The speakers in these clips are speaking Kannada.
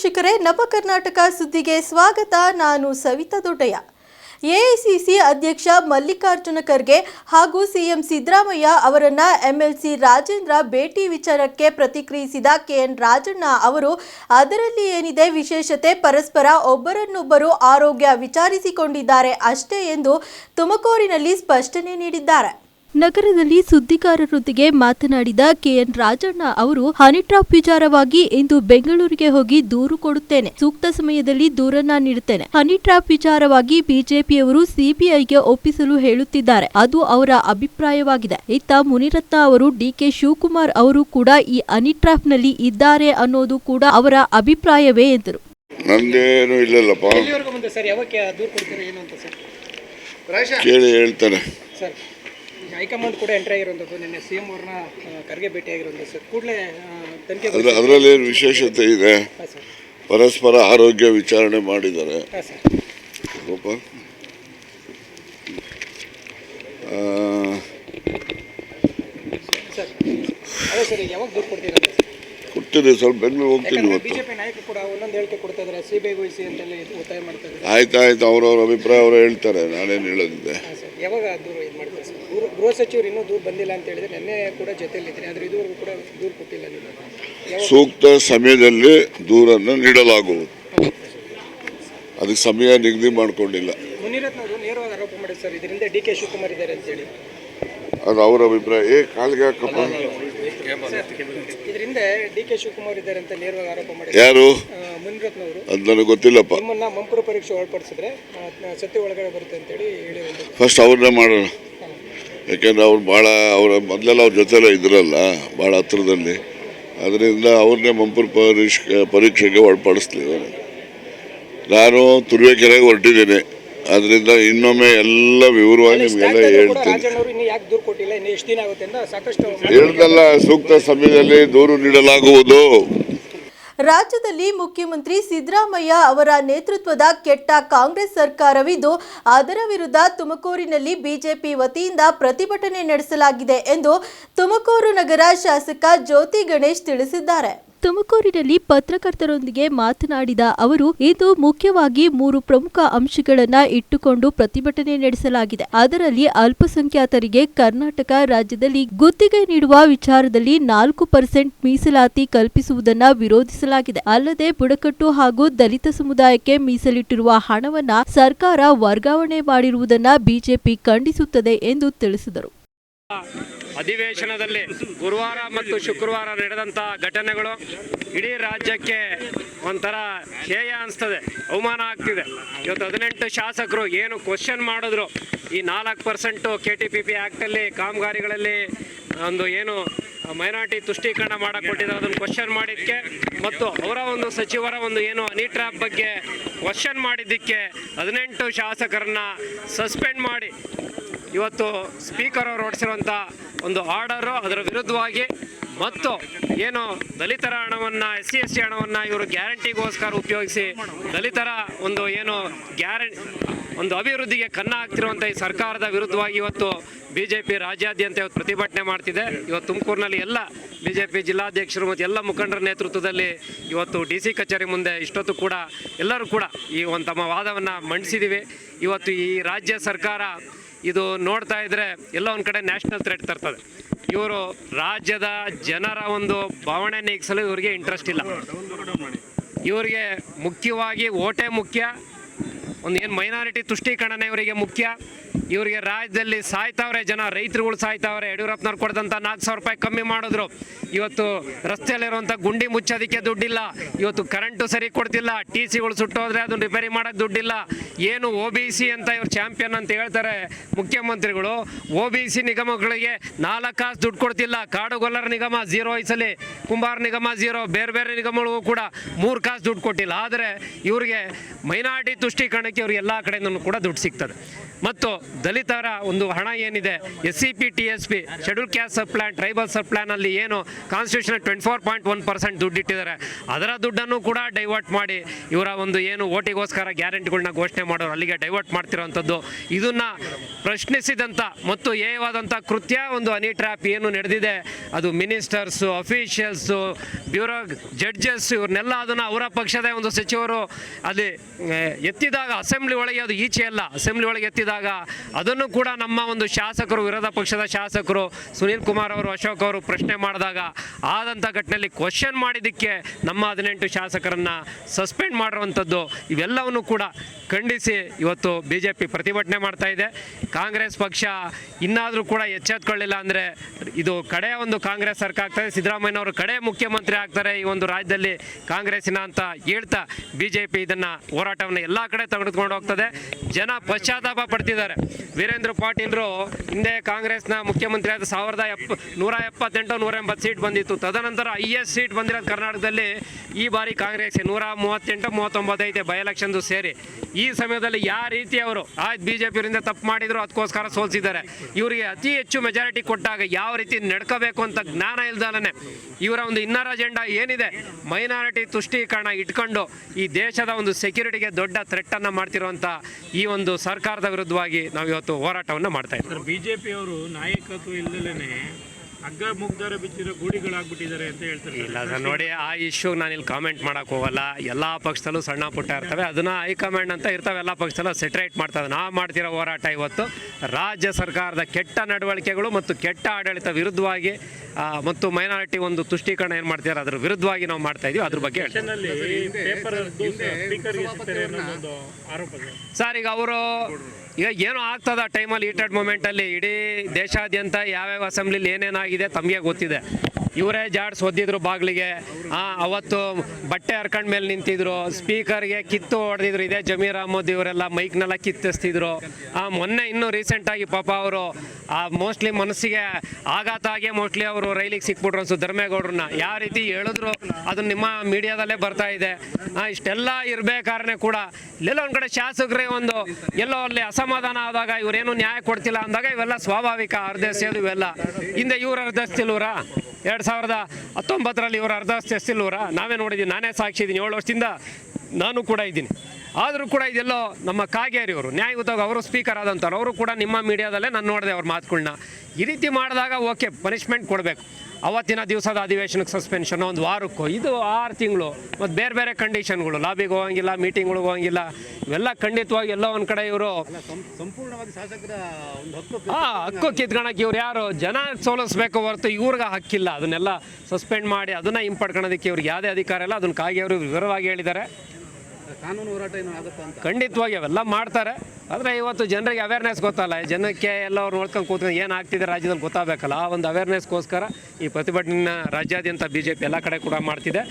ವೀಕ್ಷಕರೇ ನವ ಕರ್ನಾಟಕ ಸುದ್ದಿಗೆ ಸ್ವಾಗತ. ನಾನು ಸವಿತಾ ದೊಡ್ಡಯ್ಯ. ಎಐಸಿಸಿ ಅಧ್ಯಕ್ಷ ಮಲ್ಲಿಕಾರ್ಜುನ ಖರ್ಗೆ ಹಾಗೂ ಸಿಎಂ ಸಿದ್ದರಾಮಯ್ಯ ಅವರನ್ನ ಎಂಎಲ್ಸಿ ರಾಜೇಂದ್ರ ಭೇಟಿ ವಿಚಾರಕ್ಕೆ ಪ್ರತಿಕ್ರಿಯಿಸಿದ ಕೆಎನ್ ರಾಜಣ್ಣ ಅವರು, ಅದರಲ್ಲಿ ಏನಿದೆ ವಿಶೇಷತೆ? ಪರಸ್ಪರ ಒಬ್ಬರನ್ನೊಬ್ಬರು ಆರೋಗ್ಯ ವಿಚಾರಿಸಿಕೊಂಡಿದ್ದಾರೆ ಅಷ್ಟೇ ಎಂದು ತುಮಕೂರಿನಲ್ಲಿ ಸ್ಪಷ್ಟನೆ ನೀಡಿದ್ದಾರೆ. ನಗರದಲ್ಲಿ ಸುದ್ದಿಗಾರರೊಂದಿಗೆ ಮಾತನಾಡಿದ ಕೆಎನ್ ರಾಜಣ್ಣ ಅವರು ಹನಿ ಟ್ರಾಪ್ ವಿಚಾರವಾಗಿ ಇಂದು ಬೆಂಗಳೂರಿಗೆ ಹೋಗಿ ದೂರು ಕೊಡುತ್ತೇನೆ. ಸೂಕ್ತ ಸಮಯದಲ್ಲಿ ದೂರನ್ನ ನೀಡುತ್ತೇನೆ. ಹನಿ ಟ್ರಾಪ್ ವಿಚಾರವಾಗಿ ಬಿಜೆಪಿಯವರು ಸಿಬಿಐಗೆ ಒಪ್ಪಿಸಲು ಹೇಳುತ್ತಿದ್ದಾರೆ. ಅದು ಅವರ ಅಭಿಪ್ರಾಯವಾಗಿದೆ. ಇತ್ತ ಮುನಿರತ್ನ ಅವರು ಡಿಕೆ ಶಿವಕುಮಾರ್ ಅವರು ಕೂಡ ಈ ಹನಿ ಟ್ರಾಪ್ನಲ್ಲಿ ಇದ್ದಾರೆ ಅನ್ನೋದು ಕೂಡ ಅವರ ಅಭಿಪ್ರಾಯವೇ ಎಂದರು. ಇಲ್ಲಲ್ಲಪ್ಪ. ಎಲ್ಲಿವರೆಗೂ ಬಂದೆ ಸರ್? ಯಾವಕ್ಕೆ ದೂರು ಕೊಡ್ತೀರಾ ಏನು ಅಂತ ಸರ್? ಕೇಳಿ ಹೇಳ್ತಾರೆ ಹೈಕಮಾಂಡ್ ಕೂಡ ಎಂಟ್ರಿ ಆಗಿರುವಂಥದ್ದು ನಿನ್ನೆ ಸಿ ಎಂ ಅವ್ರನ್ನ ಕರ್ಗೆ ಭೇಟಿ ಆಗಿರುವಂಥದ್ದು ಸರ್. ಕೂಡಲೇ ತನಿಖೆ ಅದ್ರ ಅದರಲ್ಲಿ ಏನು ವಿಶೇಷತೆ ಇದೆ? ಹಾಂ ಸರ್. ಪರಸ್ಪರ ಆರೋಗ್ಯ ವಿಚಾರಣೆ ಮಾಡಿದ್ದಾರೆ. ಹಾಂ ಸರ್. ಪಾಪ ಆ, ಸರ್ ಅದೇ ಸರ್ ಯಾವಾಗ ದೂರು ಕೊಡ್ತೀರಾ ಅಂತ ಸರ್? ಕೊಡ್ತೀನಿ ಸ್ವಲ್ಪ ಬೆಂಗಳೂರು ಹೋಗ್ತೀನಿ ಯಾಕಂದ್ರೆ ಇವತ್ತು. ಬಿಜೆಪಿ ನಾಯಕರು ಕೂಡ ಒಂದೊಂದು ಹೇಳಿಕೆ ಕೊಡ್ತಾ ಇದ್ದಾರೆ ಸಿ ಬಿ ಒತ್ತಾಯ ಮಾಡ್ತಾ ಇದ್ದಾರೆ ಆಯ್ತು ಆಯ್ತು ಅವ್ರವ್ರ ಅಭಿಪ್ರಾಯ ಅವರು ಹೇಳ್ತಾರೆ ನಾನೇನು ಹೇಳೋದಿದೆ. ಹಾಂ ಸರ್. ಯಾವಾಗ ದೂರು ಗೃಹ ಸಚಿವರು ಇನ್ನೂ ದೂರು ಬಂದಿಲ್ಲ ಅಂತ ಹೇಳಿದ್ರೆ ನಿನ್ನೆ ಕೂಡ ಜೊತೆಯಲ್ಲಿದ್ದೀನಿ. ಆದರೆ ಇದುವರೆಗೂ ಕೂಡ ದೂರು ಕೊಟ್ಟಿಲ್ಲ ನೀವು ಸೂಕ್ತ ಸಮಯದಲ್ಲಿ ದೂರನ್ನು ನೀಡಲಾಗುವುದು. ಅದಕ್ಕೆ ಸಮಯ ನಿಗದಿ ಮಾಡಿಕೊಂಡಿಲ್ಲ. ಮುನಿರತ್ನ ಅವರು ನೇರವಾಗಿ ಆರೋಪ ಮಾಡಿದ್ರು ಸರ್. ಇದರಿಂದ ಡಿ ಕೆ ಶಿವಕುಮಾರ್ ಇದ್ದಾರೆ ಅಂತೇಳಿ ಅದು ಅವರ ಅಭಿಪ್ರಾಯ. ಏ ಕಾಲಿಗೆ ಹಾಕಪ್ಪ. ಇದರಿಂದ ಡಿ ಕೆ ಶಿವಕುಮಾರ್ ಇದ್ದಾರೆ ಅಂತ ನೇರವಾಗಿ ಆರೋಪ ಮಾಡಿದ್ರು. ಯಾರು? ಮುನಿರತ್ನ ಅವರು. ಅದು ನನಗೆ ಗೊತ್ತಿಲ್ಲಪ್ಪ. ನಿಮ್ಮನ್ನ ಮಂಪುರ ಪರೀಕ್ಷೆ ಒಳಪಡಿಸಿದ್ರೆ ಸತ್ಯ ಒಳಗಡೆ ಬರುತ್ತೆ ಅಂತೇಳಿ ಹೇಳಿ ಫಸ್ಟ್ ಅವ್ರನ್ನೇ ಮಾಡೋಣ. ಯಾಕೆಂದ್ರೆ ಅವ್ರು ಭಾಳ ಅವರ ಮೊದಲೆಲ್ಲ ಅವ್ರ ಜೊತೆಲ್ಲ ಇದ್ರಲ್ಲ ಭಾಳ ಹತ್ರದಲ್ಲಿ. ಅದರಿಂದ ಅವ್ರನ್ನೇ ಮಂಪುರ್ ಪರೀಕ್ಷ ಪರೀಕ್ಷೆಗೆ ಒಳಪಡಿಸ್ತೀವಿ ನಾನು ತುರುವೇಕೆರೆಗೆ ಹೊರಟಿದ್ದೀನಿ. ಅದರಿಂದ ಇನ್ನೊಮ್ಮೆ ಎಲ್ಲ ವಿವರವಾಗಿ ನಿಮಗೆಲ್ಲ ಹೇಳ್ತೀನಿ. ಹೇಳ್ದಲ್ಲ ಸೂಕ್ತ ಸಮಯದಲ್ಲಿ ದೂರು ನೀಡಲಾಗುವುದು. ರಾಜ್ಯದಲ್ಲಿ ಮುಖ್ಯಮಂತ್ರಿ ಸಿದ್ದರಾಮಯ್ಯ ಅವರ ನೇತೃತ್ವದ ಕೆಟ್ಟ ಕಾಂಗ್ರೆಸ್ ಸರ್ಕಾರವಿದ್ದು, ಅದರ ವಿರುದ್ಧ ತುಮಕೂರಿನಲ್ಲಿ ಬಿಜೆಪಿ ವತಿಯಿಂದ ಪ್ರತಿಭಟನೆ ನಡೆಸಲಾಗಿದೆ ಎಂದು ತುಮಕೂರು ನಗರ ಶಾಸಕ ಜ್ಯೋತಿ ಗಣೇಶ್ ತಿಳಿಸಿದ್ದಾರೆ. ತುಮಕೂರಿನಲ್ಲಿ ಪತ್ರಕರ್ತರೊಂದಿಗೆ ಮಾತನಾಡಿದ ಅವರು, ಇದು ಮುಖ್ಯವಾಗಿ ಮೂರು ಪ್ರಮುಖ ಅಂಶಗಳನ್ನ ಇಟ್ಟುಕೊಂಡು ಪ್ರತಿಭಟನೆ ನಡೆಸಲಾಗಿದೆ. ಅದರಲ್ಲಿ ಅಲ್ಪಸಂಖ್ಯಾತರಿಗೆ ಕರ್ನಾಟಕ ರಾಜ್ಯದಲ್ಲಿ ಗುತ್ತಿಗೆ ನೀಡುವ ವಿಚಾರದಲ್ಲಿ ನಾಲ್ಕು ಪರ್ಸೆಂಟ್ ಮೀಸಲಾತಿ ಕಲ್ಪಿಸುವುದನ್ನ ವಿರೋಧಿಸಲಾಗಿದೆ. ಅಲ್ಲದೆ ಬುಡಕಟ್ಟು ಹಾಗೂ ದಲಿತ ಸಮುದಾಯಕ್ಕೆ ಮೀಸಲಿಟ್ಟಿರುವ ಹಣವನ್ನ ಸರ್ಕಾರ ವರ್ಗಾವಣೆ ಮಾಡಿರುವುದನ್ನ ಬಿಜೆಪಿ ಖಂಡಿಸುತ್ತದೆ ಎಂದು ತಿಳಿಸಿದರು. ಅಧಿವೇಶನದಲ್ಲಿ ಗುರುವಾರ ಮತ್ತು ಶುಕ್ರವಾರ ನಡೆದಂಥ ಘಟನೆಗಳು ಇಡೀ ರಾಜ್ಯಕ್ಕೆ ಒಂಥರ ಹೇಯ ಅನಿಸ್ತದೆ, ಅವಮಾನ ಆಗ್ತಿದೆ. ಇವತ್ತು ಹದಿನೆಂಟು ಶಾಸಕರು ಏನು ಕ್ವಶನ್ ಮಾಡಿದ್ರು, ಈ ನಾಲ್ಕು percent K T P P ಆ್ಯಕ್ಟಲ್ಲಿ ಕಾಮಗಾರಿಗಳಲ್ಲಿ ಒಂದು ಏನು ಮೈನಾರಿಟಿ ತುಷ್ಟೀಕರಣ ಮಾಡಕ್ಕೆ ಅದನ್ನು ಕ್ವಶನ್ ಮಾಡಿದ್ದಕ್ಕೆ ಮತ್ತು ಅವರ ಒಂದು ಸಚಿವರ ಒಂದು ಏನು ಅನಿ ಟ್ರ್ಯಾಪ್ ಬಗ್ಗೆ ಕ್ವಶನ್ ಮಾಡಿದ್ದಕ್ಕೆ ಹದಿನೆಂಟು ಶಾಸಕರನ್ನ ಸಸ್ಪೆಂಡ್ ಮಾಡಿ. ಇವತ್ತು ಸ್ಪೀಕರ್ ಅವರು ಹೊರಡಿಸಿರುವಂಥ ಒಂದು ಆರ್ಡರು ಅದರ ವಿರುದ್ಧವಾಗಿ ಮತ್ತು ಏನು ದಲಿತರ ಹಣವನ್ನು, ಎಸ್ ಸಿ, ಎಸ್ ಟಿ ಹಣವನ್ನು ಇವರು ಗ್ಯಾರಂಟಿಗೋಸ್ಕರ ಉಪಯೋಗಿಸಿ ದಲಿತರ ಒಂದು ಏನು ಗ್ಯಾರಂಟಿ, ಒಂದು ಅಭಿವೃದ್ಧಿಗೆ ಕನ್ನ ಹಾಕ್ತಿರುವಂಥ ಈ ಸರ್ಕಾರದ ವಿರುದ್ಧವಾಗಿ ಇವತ್ತು ಬಿ ಜೆ ಪಿ ರಾಜ್ಯಾದ್ಯಂತ ಇವತ್ತು ಪ್ರತಿಭಟನೆ ಮಾಡ್ತಿದೆ. ಇವತ್ತು ತುಮಕೂರಿನಲ್ಲಿ ಎಲ್ಲ ಬಿ ಜೆ ಪಿ ಜಿಲ್ಲಾಧ್ಯಕ್ಷರು ಮತ್ತು ಎಲ್ಲ ಮುಖಂಡರ ನೇತೃತ್ವದಲ್ಲಿ ಇವತ್ತು ಡಿ ಸಿ ಕಚೇರಿ ಮುಂದೆ ಇಷ್ಟೊತ್ತು ಕೂಡ ಎಲ್ಲರೂ ಕೂಡ ಈ ಒಂದು ತಮ್ಮ ವಾದವನ್ನು ಮಂಡಿಸಿದ್ದೀವಿ ಇವತ್ತು ಈ ರಾಜ್ಯ ಸರ್ಕಾರ ಇದು ನೋಡ್ತಾ ಇದ್ರೆ ಎಲ್ಲ ಒಂದು ಕಡೆ ನ್ಯಾಷನಲ್ ಥ್ರೆಟ್ ತರ್ತದೆ ಇವರು ರಾಜ್ಯದ ಜನರ ಒಂದು ಭಾವನೆ ನೀಗಿಸಲು ಇವರಿಗೆ ಇಂಟ್ರೆಸ್ಟ್ ಇಲ್ಲ. ಇವರಿಗೆ ಮುಖ್ಯವಾಗಿ ಓಟೆ ಮುಖ್ಯ, ಒಂದು ಏನು ಮೈನಾರಿಟಿ ತುಷ್ಟೀಕರಣನೇ ಇವರಿಗೆ ಮುಖ್ಯ. ಇವರಿಗೆ ರಾಜ್ಯದಲ್ಲಿ ಸಾಯ್ತಾವ್ರೆ ಜನ, ರೈತರುಗಳು ಸಾಯ್ತಾವ್ರೆ. ಯಡಿಯೂರಪ್ಪನವ್ರು ಕೊಡ್ದಂಥ ನಾಲ್ಕು ಸಾವಿರ ರೂಪಾಯಿ ಕಮ್ಮಿ ಮಾಡಿದ್ರು. ಇವತ್ತು ರಸ್ತೆಯಲ್ಲಿರುವಂಥ ಗುಂಡಿ ಮುಚ್ಚೋದಕ್ಕೆ ದುಡ್ಡಿಲ್ಲ. ಇವತ್ತು ಕರೆಂಟು ಸರಿ ಕೊಡ್ತಿಲ್ಲ. ಟಿ ಸಿಗಳು ಸುಟ್ಟೋದ್ರೆ ಅದನ್ನ ರಿಪೇರಿ ಮಾಡೋಕ್ಕೆ ದುಡ್ಡಿಲ್ಲ. ಏನು ಒ ಬಿ ಸಿ ಅಂತ ಇವ್ರು ಚಾಂಪಿಯನ್ ಅಂತ ಹೇಳ್ತಾರೆ ಮುಖ್ಯಮಂತ್ರಿಗಳು. ಒ ಬಿ ಸಿ ನಿಗಮಗಳಿಗೆ ನಾಲ್ಕು ಕಾಸು ದುಡ್ಡು ಕೊಡ್ತಿಲ್ಲ. ಕಾಡುಗೊಲ್ಲರ ನಿಗಮ ಝೀರೋ ವಯಸ್ಸಲ್ಲಿ ಕುಂಬಾರ ನಿಗಮ ಝೀರೋ ಬೇರೆ ಬೇರೆ ನಿಗಮಗಳಿಗೂ ಕೂಡ ಮೂರು ಕಾಸು ದುಡ್ಡು ಕೊಟ್ಟಿಲ್ಲ. ಆದರೆ ಇವರಿಗೆ ಮೈನಾರಿಟಿ ತುಷ್ಟೀಕರಣಕ್ಕೆ ಇವ್ರಿಗೆ ಎಲ್ಲ ಕಡೆಯಿಂದಲೂ ಕೂಡ ದುಡ್ಡು ಸಿಗ್ತದೆ. ಮತ್ತು ದಲಿತರ ಒಂದು ಹಣ ಏನಿದೆ? S C P T S P schedule caste sub plan tribal sub plan ಅಲ್ಲಿ ಏನು? Constitution twenty four point one percent ದುಡ್ಡು ಇಟ್ಟಿದ್ದಾರೆ ಅದರ ದುಡ್ಡನ್ನು ಕೂಡ ಡೈವರ್ಟ್ ಮಾಡಿ ಇವರ ಒಂದು ಏನು ಓಟಿಗೋಸ್ಕರ ಗ್ಯಾರಂಟಿಗಳನ್ನ ಘೋಷಣೆ ಮಾಡೋರು ಅಲ್ಲಿಗೆ ಡೈವರ್ಟ್ ಮಾಡ್ತಿರೋವಂಥದ್ದು ಇದನ್ನ ಪ್ರಶ್ನಿಸಿದಂಥ ಮತ್ತು ಏಯವಾದಂಥ ಕೃತ್ಯ ಒಂದು ಅನಿ ಟ್ರ್ಯಾಪ್ ಏನು ನಡೆದಿದೆ? ಅದು ಮಿನಿಸ್ಟರ್ಸು ಅಫಿಷಿಯಲ್ಸು ಬ್ಯೂರೋ ಜಡ್ಜಸ್ ಇವ್ರನ್ನೆಲ್ಲ ಅದನ್ನು ಅವರ ಪಕ್ಷದ ಒಂದು ಸಚಿವರು ಅಲ್ಲಿ ಎತ್ತಿದಾಗ ಅಸೆಂಬ್ಲಿ ಒಳಗೆ ಅದು ಈಚೆ ಅಲ್ಲ. ಅಸೆಂಬ್ಲಿ ಒಳಗೆ ಎತ್ತಿದಾಗ ಅದನ್ನು ಕೂಡ ನಮ್ಮ ಒಂದು ಶಾಸಕರು, ವಿರೋಧ ಪಕ್ಷದ ಶಾಸಕರು ಸುನೀಲ್ ಕುಮಾರ್ ಅವರು, ಅಶೋಕ್ ಅವರು ಪ್ರಶ್ನೆ ಮಾಡಿದಾಗ ಆದಂಥ ಘಟನೆಯಲ್ಲಿ ಕ್ವಶನ್ ಮಾಡಿದ್ದಕ್ಕೆ ನಮ್ಮ ಹದಿನೆಂಟು ಶಾಸಕರನ್ನು ಸಸ್ಪೆಂಡ್ ಮಾಡಿರುವಂಥದ್ದು ಇವೆಲ್ಲವನ್ನು ಕೂಡ ಖಂಡಿಸಿ ಇವತ್ತು ಬಿ ಜೆ ಪಿ ಪ್ರತಿಭಟನೆ ಮಾಡ್ತಾ ಇದೆ. ಕಾಂಗ್ರೆಸ್ ಪಕ್ಷ ಇನ್ನಾದರೂ ಕೂಡ ಎಚ್ಚೆತ್ಕೊಳ್ಳಿಲ್ಲ ಅಂದರೆ ಇದು ಕಡೆ ಒಂದು ಕಾಂಗ್ರೆಸ್ ಸರ್ಕಾರ ಆಗ್ತದೆ ಸಿದ್ದರಾಮಯ್ಯನವರು ಕಡೆ ಮುಖ್ಯಮಂತ್ರಿ ಆಗ್ತಾರೆ ಈ ಒಂದು ರಾಜ್ಯದಲ್ಲಿ ಕಾಂಗ್ರೆಸ್ಸಿನ ಅಂತ ಹೇಳ್ತಾ ಬಿ ಜೆ ಪಿ ಇದನ್ನು ಹೋರಾಟವನ್ನು ಎಲ್ಲ ಕಡೆ ತೆಗೆದುಕೊಂಡು ಹೋಗ್ತದೆ. ಜನ ಪಶ್ಚಾತ್ತಾಪ ಪಡ್ತಿದ್ದಾರೆ. ವೀರೇಂದ್ರ ಪಾಟೀಲ್ರು ಹಿಂದೆ ಕಾಂಗ್ರೆಸ್ನ ಮುಖ್ಯಮಂತ್ರಿ ಆದ ಸಾವಿರದ ಎಪ್ಪ ನೂರ ಎಪ್ಪತ್ತೆಂಟು, ನೂರ ಎಂಬತ್ತು ಸೀಟ್ ಬಂದಿತ್ತು. ತದನಂತರ ಹೈಯೆಸ್ಟ್ ಸೀಟ್ ಬಂದಿರೋದು ಕರ್ನಾಟಕದಲ್ಲಿ ಈ ಬಾರಿ ಕಾಂಗ್ರೆಸ್ ನೂರ ಮೂವತ್ತೆಂಟು, ಮೂವತ್ತೊಂಬತ್ತು ಐತೆ ಬೈ ಎಲೆಕ್ಷನ್ದು ಸೇರಿ. ಈ ಸಮಯದಲ್ಲಿ ಯಾವ ರೀತಿ ಅವರು ಆಯ್ತು ಬಿ ಜೆ ಪಿಯವರಿಂದ ತಪ್ಪು ಮಾಡಿದ್ರು ಅದಕ್ಕೋಸ್ಕರ ಸೋಲ್ಸಿದ್ದಾರೆ. ಇವರಿಗೆ ಅತಿ ಹೆಚ್ಚು ಮೆಜಾರಿಟಿ ಕೊಟ್ಟಾಗ ಯಾವ ರೀತಿ ನಡ್ಕೋಬೇಕು ಅಂತ ಜ್ಞಾನ ಇಲ್ದಲೇ ಇವರ ಒಂದು ಇನ್ನರ್ ಅಜೆಂಡಾ ಏನಿದೆ? ಮೈನಾರಿಟಿ ತುಷ್ಟೀಕರಣ ಇಟ್ಕೊಂಡು ಈ ದೇಶದ ಒಂದು ಸೆಕ್ಯೂರಿಟಿಗೆ ದೊಡ್ಡ ಥ್ರೆಟ್ಟನ್ನು ಮಾಡ್ತಿರುವಂಥ ಈ ಒಂದು ಸರ್ಕಾರದ ವಿರುದ್ಧವಾಗಿ ನಾವು ಇವತ್ತು ಹೋರಾಟವನ್ನು ಮಾಡ್ತಾ ಇದ್ದೀವಿ ಬಿಜೆಪಿ ಬಿಜೆಪಿಯವರು ನಾಯಕತ್ವ ಇಲ್ಲದೇನೆ ಅಗ್ಗ ಮುಗ್ದರ ಬಿಚ್ಚಿರೋ ಗೂಡಿಗಳಾಗ್ಬಿಟ್ಟಿದ್ದಾರೆ ಅಂತ ಹೇಳ್ತಾರೆ ಇಲ್ಲ ಸರ್ ನೋಡಿ ಆ ಇಶ್ಯೂ ನಾನು ಇಲ್ಲಿ ಕಾಮೆಂಟ್ ಮಾಡಕ್ ಹೋಗಲ್ಲ. ಎಲ್ಲ ಪಕ್ಷದಲ್ಲೂ ಸಣ್ಣ ಪುಟ್ಟ ಇರ್ತವೆ. ಅದನ್ನ ಹೈಕಮಾಂಡ್ ಅಂತ ಇರ್ತವೆ. ಎಲ್ಲ ಪಕ್ಷದಲ್ಲೂ ಸೆಟ್ರೇಟ್ ಮಾಡ್ತವೆ ನಾವು ಮಾಡ್ತಿರೋ ಹೋರಾಟ ಇವತ್ತು ರಾಜ್ಯ ಸರ್ಕಾರದ ಕೆಟ್ಟ ನಡವಳಿಕೆಗಳು ಮತ್ತು ಕೆಟ್ಟ ಆಡಳಿತ ವಿರುದ್ಧವಾಗಿ ಮತ್ತು ಮೈನಾರಿಟಿ ಒಂದು ತುಷ್ಟೀಕರಣ ಏನು ಮಾಡ್ತಿದ್ದಾರೆ ಅದ್ರ ವಿರುದ್ಧವಾಗಿ ನಾವು ಮಾಡ್ತಾ ಇದೀವಿ. ಅದ್ರ ಬಗ್ಗೆ ಸರ್ ಈಗ ಅವರು ಈಗ ಏನೋ ಆಗ್ತದ ಟೈಮಲ್ಲಿ ಈಟೆಡ್ ಮೂಮೆಂಟಲ್ಲಿ ಇಡೀ ದೇಶಾದ್ಯಂತ ಯಾವ್ಯಾವ ಅಸೆಂಬ್ಲಿಲಿ ಏನೇನಾಗಿದೆ ತಮಗೆ ಗೊತ್ತಿದೆ. ಇವರೇ ಜಾಡ್ಸ್ ಒದ್ದಿದ್ರು ಬಾಗಿಲಿಗೆ. ಅವತ್ತು ಬಟ್ಟೆ ಹರ್ಕೊಂಡ್ ಮೇಲೆ ನಿಂತಿದ್ರು. ಸ್ಪೀಕರ್ಗೆ ಕಿತ್ತು ಹೊಡೆದಿದ್ರು. ಇದೇ ಜಮೀರ್ ಅಹಮದ್ ಇವರೆಲ್ಲ ಮೈಕ್ನೆಲ್ಲ ಕಿತ್ತಿಸ್ತಿದ್ರು. ಆ, ಮೊನ್ನೆ ಇನ್ನೂ ರೀಸೆಂಟಾಗಿ ಪಾಪ ಅವರು, ಆ ಮೋಸ್ಟ್ಲಿ ಮನಸ್ಸಿಗೆ ಆಘಾತ ಆಗಿ ಮೋಸ್ಟ್ಲಿ ಅವರು ರೈಲಿಗೆ ಸಿಕ್ಬಿಟ್ರು ಅನ್ಸು ಧರ್ಮೇಗೌಡ್ರನ್ನ ಯಾವ ರೀತಿ ಹೇಳಿದ್ರು ಅದು ನಿಮ್ಮ ಮೀಡಿಯಾದಲ್ಲೇ ಬರ್ತಾ ಇದೆ. ಇಷ್ಟೆಲ್ಲ ಇರಬೇಕಾದ್ರೆ ಕೂಡ ಇಲ್ಲೆಲ್ಲ ಒಂದು ಕಡೆ ಶಾಸಕರೇ ಒಂದು ಎಲ್ಲೋ ಅಲ್ಲಿ ಅಸಮಾಧಾನ ಆದಾಗ ಇವರೇನು ನ್ಯಾಯ ಕೊಡ್ತಿಲ್ಲ ಅಂದಾಗ ಇವೆಲ್ಲ ಸ್ವಾಭಾವಿಕ, ಅರ್ಧ ಸೇದು ಇವೆಲ್ಲ. ಹಿಂದೆ ಇವ್ರು ಅರ್ಧಸ್ತಿಲ್ವರಾ ಎರಡು ಸಾವಿರದ ಹತ್ತೊಂಬತ್ತರಲ್ಲಿ ಇವರು ಅರ್ಧ ಎಸ್ಸಿಲ್ಲೂರ ನಾವೇ ನೋಡಿದ್ದೀನಿ ನಾನೇ ಸಾಕ್ಷಿ ಇದ್ದೀನಿ. ಏಳು ವರ್ಷದಿಂದ ನಾನು ಕೂಡ ಇದ್ದೀನಿ. ಆದರೂ ಕೂಡ ಇದೆಲ್ಲೋ ನಮ್ಮ ಕಾಗೇರಿ ಅವರು ನ್ಯಾಯಯುತವಾಗಿ ಅವರು ಸ್ಪೀಕರ್ ಆದಂಥವ್ರು, ಅವರು ಕೂಡ ನಿಮ್ಮ ಮೀಡಿಯಾದಲ್ಲೇ ನಾನು ನೋಡಿದೆ ಅವ್ರ ಮಾತುಗಳನ್ನ ಈ ರೀತಿ ಮಾಡಿದಾಗ ಓಕೆ, ಪನಿಷ್ಮೆಂಟ್ ಕೊಡಬೇಕು. ಅವತ್ತಿನ ದಿವಸದ ಅಧಿವೇಶನಕ್ಕೆ ಸಸ್ಪೆನ್ಷನ್ ಒಂದು ವಾರಕ್ಕೂ ಇದು ಆರು ತಿಂಗಳು. ಮತ್ತು ಬೇರೆ ಬೇರೆ ಕಂಡೀಷನ್ಗಳು ಲಾಬಿಗೆ ಹೋಗಂಗಿಲ್ಲ ಮೀಟಿಂಗ್ಗಳಿಗೆ ಹೋಗಂಗಿಲ್ಲ ಇವೆಲ್ಲ ಖಂಡಿತವಾಗಿ ಎಲ್ಲ ಒಂದು ಕಡೆ ಇವರು ಹಾಂ ಹಕ್ಕು ಕಿತ್ಕೊಳಕ್ಕೆ ಇವ್ರು ಯಾರು? ಜನ ಸೋಲಿಸ್ಬೇಕು ಹೊರತು ಇವ್ರಿಗೆ ಹಕ್ಕಿಲ್ಲ. ಅದನ್ನೆಲ್ಲ ಸಸ್ಪೆಂಡ್ ಮಾಡಿ ಅದನ್ನ ಹಿಂಪಡ್ಕೊಳೋದಕ್ಕೆ ಇವ್ರಿಗೆ ಯಾವುದೇ ಅಧಿಕಾರ ಇಲ್ಲ. ಅದನ್ನ ಕಾಗಿ ಅವರು ವಿವರವಾಗಿ ಹೇಳಿದ್ದಾರೆ. ಕಾನೂನು ಹೋರಾಟ ಏನು ಅಂತ. ಖಂಡಿತವಾಗಿ ಅವೆಲ್ಲ ಮಾಡ್ತಾರೆ. ಆದರೆ ಇವತ್ತು ಜನರಿಗೆ ಅವೇರ್ನೆಸ್ ಗೊತ್ತಲ್ಲ, ಜನಕ್ಕೆ ಎಲ್ಲ ಅವ್ರು ನೋಡ್ಕೊಂಡು ಕೂತ್ಕೊಂಡು ಏನು ಆಗ್ತಿದೆ ರಾಜ್ಯದಲ್ಲಿ ಗೊತ್ತಾಗಬೇಕಲ್ಲ. ಆ ಒಂದು ಅವೇರ್ನೆಸ್ಗೋಸ್ಕರ ಈ ಪ್ರತಿಭಟನೆನ ರಾಜ್ಯಾದ್ಯಂತ ಬಿ ಜೆ ಪಿ ಎಲ್ಲ ಕಡೆ ಕೂಡ ಮಾಡ್ತಿದೆ.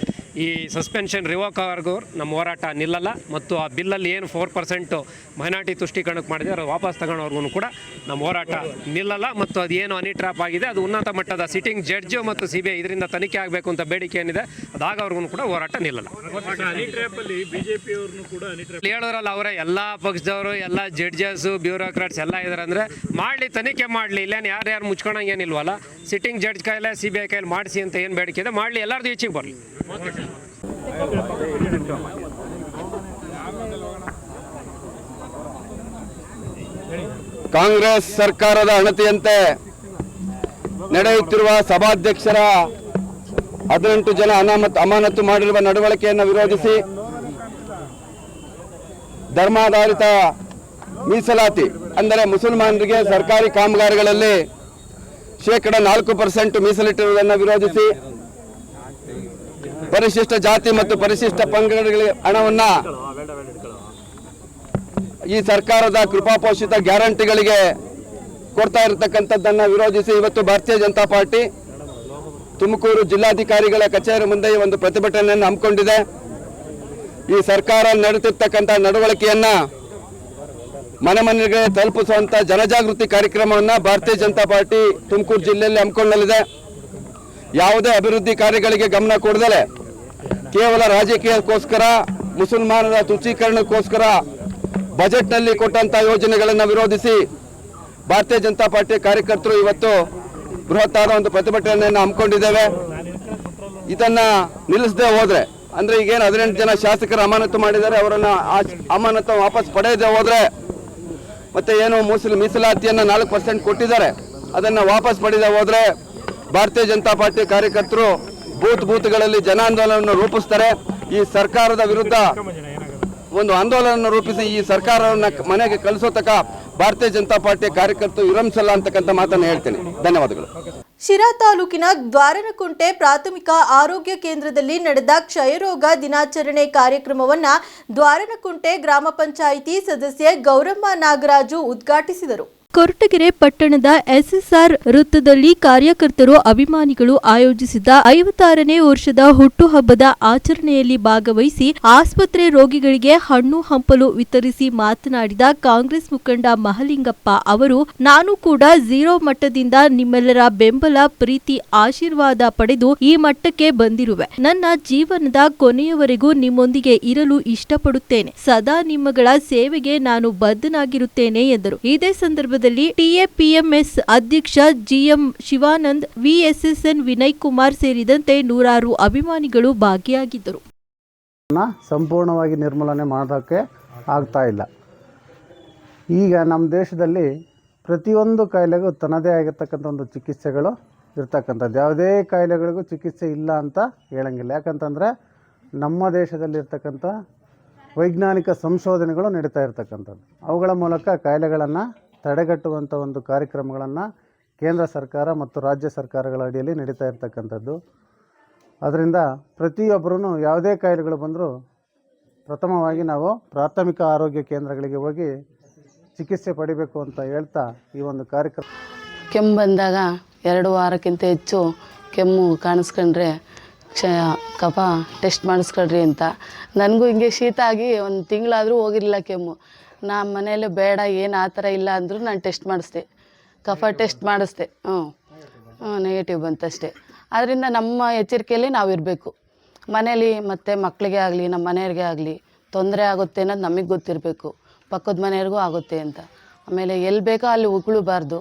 ಈ ಸಸ್ಪೆನ್ಷನ್ ರಿವೋಕ್ ಆಗೋರ್ಗೂ ನಮ್ಮ ಹೋರಾಟ ನಿಲ್ಲಲ್ಲ ಮತ್ತು ಆ ಬಿಲ್ಲಲ್ಲಿ ಏನು ಫೋರ್ ಪರ್ಸೆಂಟು ಮೈನಾರಿಟಿ ತುಷ್ಟೀಕರಣಕ್ಕೆ ಮಾಡಿದೆ, ಅದು ವಾಪಸ್ ತಗೊಳ್ಳೋರ್ಗು ಕೂಡ ನಮ್ಮ ಹೋರಾಟ ನಿಲ್ಲಲ್ಲ ಮತ್ತು ಅದು ಏನು ಹನಿ ಟ್ರ್ಯಾಪ್ ಆಗಿದೆ, ಅದು ಉನ್ನತ ಮಟ್ಟದ ಸಿಟ್ಟಿಂಗ್ ಜಡ್ಜು ಮತ್ತು ಸಿ ಬಿ ಐ ಇದರಿಂದ ತನಿಖೆ ಆಗಬೇಕು ಅಂತ ಬೇಡಿಕೆ ಏನಿದೆ ಅದಾಗವ್ರಿಗೂ ಕೂಡ ಹೋರಾಟ ನಿಲ್ಲಲ್ಲ. ಹೇಳೋರಲ್ಲ ಅವರೇ, ಎಲ್ಲ ಪಕ್ಷದವರು, ಎಲ್ಲ ಜಡ್ಜಸ್ ಬ್ಯೂರೋಕ್ರಾಟ್ಸ್ ಎಲ್ಲ ಇದಾರೆ ಅಂದರೆ ಮಾಡಲಿ, ತನಿಖೆ ಮಾಡಲಿ, ಇಲ್ಲೇನು ಯಾರು ಯಾರು ಮುಚ್ಕೊಳಂಗೆ ಏನಿಲ್ವಲ್ಲ ಸಿಟ್ಟಿಂಗ್ ಜಡ್ಜ್ ಕೈಲೇ ಸಿ ಬಿ ಐ ಕೈಲಿ ಮಾಡಿಸಿ ಅಂತ ಏನು ಬೇಡಿಕೆ ಇದೆ, ಮಾಡಲಿ, ಎಲ್ಲರದು ಈಚೆಗೆ ಬರಲಿ. ಕಾಂಗ್ರೆಸ್ ಸರ್ಕಾರದ ಅಣತಿಯಂತೆ ನಡೆಯುತ್ತಿರುವ ಸಭಾಧ್ಯಕ್ಷರ ಹದಿನೆಂಟು ಜನ ಅನಾಮತ್ ಅಮಾನತು ಮಾಡಿರುವ ನಡವಳಿಕೆಯನ್ನು ವಿರೋಧಿಸಿ ಧರ್ಮಾಧಾರಿತ ಮೀಸಲಾತಿ, ಅಂದರೆ ಮುಸಲ್ಮಾನರಿಗೆ ಸರ್ಕಾರಿ ಕಾಮಗಾರಿಗಳಲ್ಲಿ ಶೇಕಡ ನಾಲ್ಕು ಪರ್ಸೆಂಟ್ ಮೀಸಲಿಟ್ಟಿರುವುದನ್ನು ವಿರೋಧಿಸಿ ಪರಿಶಿಷ್ಟ ಜಾತಿ ಮತ್ತು ಪರಿಶಿಷ್ಟ ಪಂಗಡಗಳಿಗೆ ಹಣವನ್ನ ಈ ಸರ್ಕಾರದ ಕೃಪಾಪೋಷಿತ ಗ್ಯಾರಂಟಿಗಳಿಗೆ ಕೊಡ್ತಾ ಇರತಕ್ಕಂಥದ್ದನ್ನು ವಿರೋಧಿಸಿ ಇವತ್ತು ಭಾರತೀಯ ಜನತಾ ಪಾರ್ಟಿ ತುಮಕೂರು ಜಿಲ್ಲಾಧಿಕಾರಿಗಳ ಕಚೇರಿ ಮುಂದೆ ಒಂದು ಪ್ರತಿಭಟನೆಯನ್ನು ಹಮ್ಮಿಕೊಂಡಿದೆ. ಈ ಸರ್ಕಾರ ನಡೆತಿರ್ತಕ್ಕಂಥ ನಡವಳಿಕೆಯನ್ನ ಮನೆ ಮನೆಗೆ ತಲುಪಿಸುವಂತ ಜನಜಾಗೃತಿ ಕಾರ್ಯಕ್ರಮವನ್ನು ಭಾರತೀಯ ಜನತಾ ಪಾರ್ಟಿ ತುಮಕೂರು ಜಿಲ್ಲೆಯಲ್ಲಿ ಹಮ್ಮಿಕೊಳ್ಳಲಿದೆ. ಯಾವುದೇ ಅಭಿವೃದ್ಧಿ ಕಾರ್ಯಗಳಿಗೆ ಗಮನ ಕೊಡದಲೆ ಕೇವಲ ರಾಜಕೀಯಕ್ಕೋಸ್ಕರ, ಮುಸಲ್ಮಾನರ ತುಚೀಕರಣಕ್ಕೋಸ್ಕರ ಬಜೆಟ್ನಲ್ಲಿ ಕೊಟ್ಟಂತ ಯೋಜನೆಗಳನ್ನು ವಿರೋಧಿಸಿ ಭಾರತೀಯ ಜನತಾ ಪಾರ್ಟಿ ಕಾರ್ಯಕರ್ತರು ಇವತ್ತು ಬೃಹತ್ತಾದ ಒಂದು ಪ್ರತಿಭಟನೆಯನ್ನು ಹಮ್ಮಿಕೊಂಡಿದ್ದೇವೆ. ಇದನ್ನ ನಿಲ್ಲಿಸದೆ ಹೋದ್ರೆ, ಅಂದ್ರೆ ಈಗೇನು ಹದಿನೆಂಟು ಜನ ಶಾಸಕರು ಅಮಾನತು ಮಾಡಿದ್ದಾರೆ, ಅವರನ್ನ ಅಮಾನತು ವಾಪಸ್ ಪಡೆಯದೆ ಹೋದ್ರೆ ಮತ್ತೆ ಏನು ಮುಸಲ್ ಮೀಸಲಾತಿಯನ್ನ ನಾಲ್ಕು ಪರ್ಸೆಂಟ್ ಕೊಟ್ಟಿದ್ದಾರೆ. ಅದನ್ನ ವಾಪಸ್ ಪಡೆಯದೆ ಹೋದ್ರೆ ಭಾರತೀಯ ಜನತಾ ಪಾರ್ಟಿ ಕಾರ್ಯಕರ್ತರು ಬೂತ್ ಬೂತ್ಗಳಲ್ಲಿ ಜನ ಆಂದೋಲನವನ್ನು ರೂಪಿಸ್ತಾರೆ. ಈ ಸರ್ಕಾರದ ವಿರುದ್ಧ ಒಂದು ಆಂದೋಲನ ರೂಪಿಸಿ ಈ ಸರ್ಕಾರವನ್ನು ಮನೆಗೆ ಕಳಿಸೋ ತಕ ಭಾರತೀಯ ಜನತಾ ಪಾರ್ಟಿ ಕಾರ್ಯಕರ್ತರು ವಿರಮಿಸಲ್ಲ ಅಂತಕ್ಕಂಥ ಮಾತನ್ನು ಹೇಳ್ತೇನೆ. ಧನ್ಯವಾದಗಳು. ಶಿರಾ ತಾಲೂಕಿನ ದ್ವಾರನಕುಂಟೆ ಪ್ರಾಥಮಿಕ ಆರೋಗ್ಯ ಕೇಂದ್ರದಲ್ಲಿ ನಡೆದ ಕ್ಷಯರೋಗ ದಿನಾಚರಣೆ ಕಾರ್ಯಕ್ರಮವನ್ನ ದ್ವಾರನಕುಂಟೆ ಗ್ರಾಮ ಪಂಚಾಯಿತಿ ಸದಸ್ಯೆ ಗೌರಮ್ಮ ನಾಗರಾಜು ಉದ್ಘಾಟಿಸಿದರು. ಕೊರಟಗೆರೆ ಪಟ್ಟಣದ ಎಸ್ಎಸ್ಆರ್ ವೃತ್ತದಲ್ಲಿ ಕಾರ್ಯಕರ್ತರು ಅಭಿಮಾನಿಗಳು ಆಯೋಜಿಸಿದ್ದ ಐವತ್ತಾರನೇ ವರ್ಷದ ಹುಟ್ಟುಹಬ್ಬದ ಆಚರಣೆಯಲ್ಲಿ ಭಾಗವಹಿಸಿ ಆಸ್ಪತ್ರೆ ರೋಗಿಗಳಿಗೆ ಹಣ್ಣು ಹಂಪಲು ವಿತರಿಸಿ ಮಾತನಾಡಿದ ಕಾಂಗ್ರೆಸ್ ಮುಖಂಡ ಮಹಲಿಂಗಪ್ಪ ಅವರು, ನಾನು ಕೂಡ ಝೀರೋ ಮಟ್ಟದಿಂದ ನಿಮ್ಮೆಲ್ಲರ ಬೆಂಬಲ, ಪ್ರೀತಿ, ಆಶೀರ್ವಾದ ಪಡೆದು ಈ ಮಟ್ಟಕ್ಕೆ ಬಂದಿರುವೆ. ನನ್ನ ಜೀವನದ ಕೊನೆಯವರೆಗೂ ನಿಮ್ಮೊಂದಿಗೆ ಇರಲು ಇಷ್ಟಪಡುತ್ತೇನೆ. ಸದಾ ನಿಮ್ಮಗಳ ಸೇವೆಗೆ ನಾನು ಬದ್ಧನಾಗಿರುತ್ತೇನೆ, ಎಂದರು. ಇದೇ ಸಂದರ್ಭದಲ್ಲಿ ಟಿಎಪಿಎಂಎಸ್ ಅಧ್ಯಕ್ಷ ಜಿಎಂ ಶಿವಾನಂದ್, ವಿಎಸ್ಎಸ್ಎನ್ ವಿನಯ್ ಕುಮಾರ್ ಸೇರಿದಂತೆ ನೂರಾರು ಅಭಿಮಾನಿಗಳು ಭಾಗಿಯಾಗಿದ್ದರು. ಸಂಪೂರ್ಣವಾಗಿ ನಿರ್ಮೂಲನೆ ಮಾಡೋಕ್ಕೆ ಆಗ್ತಾ ಇಲ್ಲ. ಈಗ ನಮ್ಮ ದೇಶದಲ್ಲಿ ಪ್ರತಿಯೊಂದು ಕಾಯಿಲೆಗೂ ತನ್ನದೇ ಆಗಿರ್ತಕ್ಕಂಥ ಒಂದು ಚಿಕಿತ್ಸೆಗಳು ಇರ್ತಕ್ಕಂಥದ್ದು. ಯಾವುದೇ ಕಾಯಿಲೆಗಳಿಗೂ ಚಿಕಿತ್ಸೆ ಇಲ್ಲ ಅಂತ ಹೇಳಂಗಿಲ್ಲ. ಯಾಕಂತಂದರೆ ನಮ್ಮ ದೇಶದಲ್ಲಿರ್ತಕ್ಕಂಥ ವೈಜ್ಞಾನಿಕ ಸಂಶೋಧನೆಗಳು ನಡೀತಾ ಇರ್ತಕ್ಕಂಥದ್ದು. ಅವುಗಳ ಮೂಲಕ ಕಾಯಿಲೆಗಳನ್ನು ತಡೆಗಟ್ಟುವಂಥ ಒಂದು ಕಾರ್ಯಕ್ರಮಗಳನ್ನು ಕೇಂದ್ರ ಸರ್ಕಾರ ಮತ್ತು ರಾಜ್ಯ ಸರ್ಕಾರಗಳ ಅಡಿಯಲ್ಲಿ ನಡೀತಾ ಇರ್ತಕ್ಕಂಥದ್ದು. ಅದರಿಂದ ಪ್ರತಿಯೊಬ್ಬರೂ ಯಾವುದೇ ಕಾಯಿಲೆಗಳು ಬಂದರೂ ಪ್ರಥಮವಾಗಿ ನಾವು ಪ್ರಾಥಮಿಕ ಆರೋಗ್ಯ ಕೇಂದ್ರಗಳಿಗೆ ಹೋಗಿ ಚಿಕಿತ್ಸೆ ಪಡಿಬೇಕು ಅಂತ ಹೇಳ್ತಾ ಈ ಒಂದು ಕಾರ್ಯಕ್ರಮ. ಕೆಮ್ಮು ಬಂದಾಗ ಎರಡು ವಾರಕ್ಕಿಂತ ಹೆಚ್ಚು ಕೆಮ್ಮು ಕಾಣಿಸ್ಕೊಂಡ್ರೆ ಕ್ಷಯ ಕಫ ಟೆಸ್ಟ್ ಮಾಡಿಸ್ಕೊಳ್ರಿ ಅಂತ. ನನಗೂ ಹಿಂಗೆ ಶೀತ ಆಗಿ ಒಂದು ತಿಂಗಳಾದರೂ ಹೋಗಿರಲಿಲ್ಲ ಕೆಮ್ಮು. ನಾ ಮನೇಲಿ ಬೇಡ ಏನು ಆ ಥರ ಇಲ್ಲ ಅಂದರೂ ನಾನು ಟೆಸ್ಟ್ ಮಾಡಿಸ್ದೆ. ಕಫ ಟೆಸ್ಟ್ ಮಾಡಿಸ್ದೆ. ಹ್ಞೂ. ಹ್ಞೂ ನೆಗೆಟಿವ್ ಬಂತಷ್ಟೇ ಆದ್ದರಿಂದ ನಮ್ಮ ಎಚ್ಚರಿಕೆಯಲ್ಲಿ ನಾವು ಇರಬೇಕು. ಮನೇಲಿ ಮತ್ತು ಮಕ್ಕಳಿಗೆ ಆಗಲಿ ನಮ್ಮ ಮನೆಯವ್ರಿಗೆ ಆಗಲಿ ತೊಂದರೆ ಆಗುತ್ತೆ ಅನ್ನೋದು ನಮಗೆ ಗೊತ್ತಿರಬೇಕು. ಪಕ್ಕದ ಮನೆಯವ್ರಿಗೂ ಆಗುತ್ತೆ ಅಂತ. ಆಮೇಲೆ ಎಲ್ಲಿ ಬೇಕೋ ಅಲ್ಲಿ ಉಗುಳಬಾರ್ದು.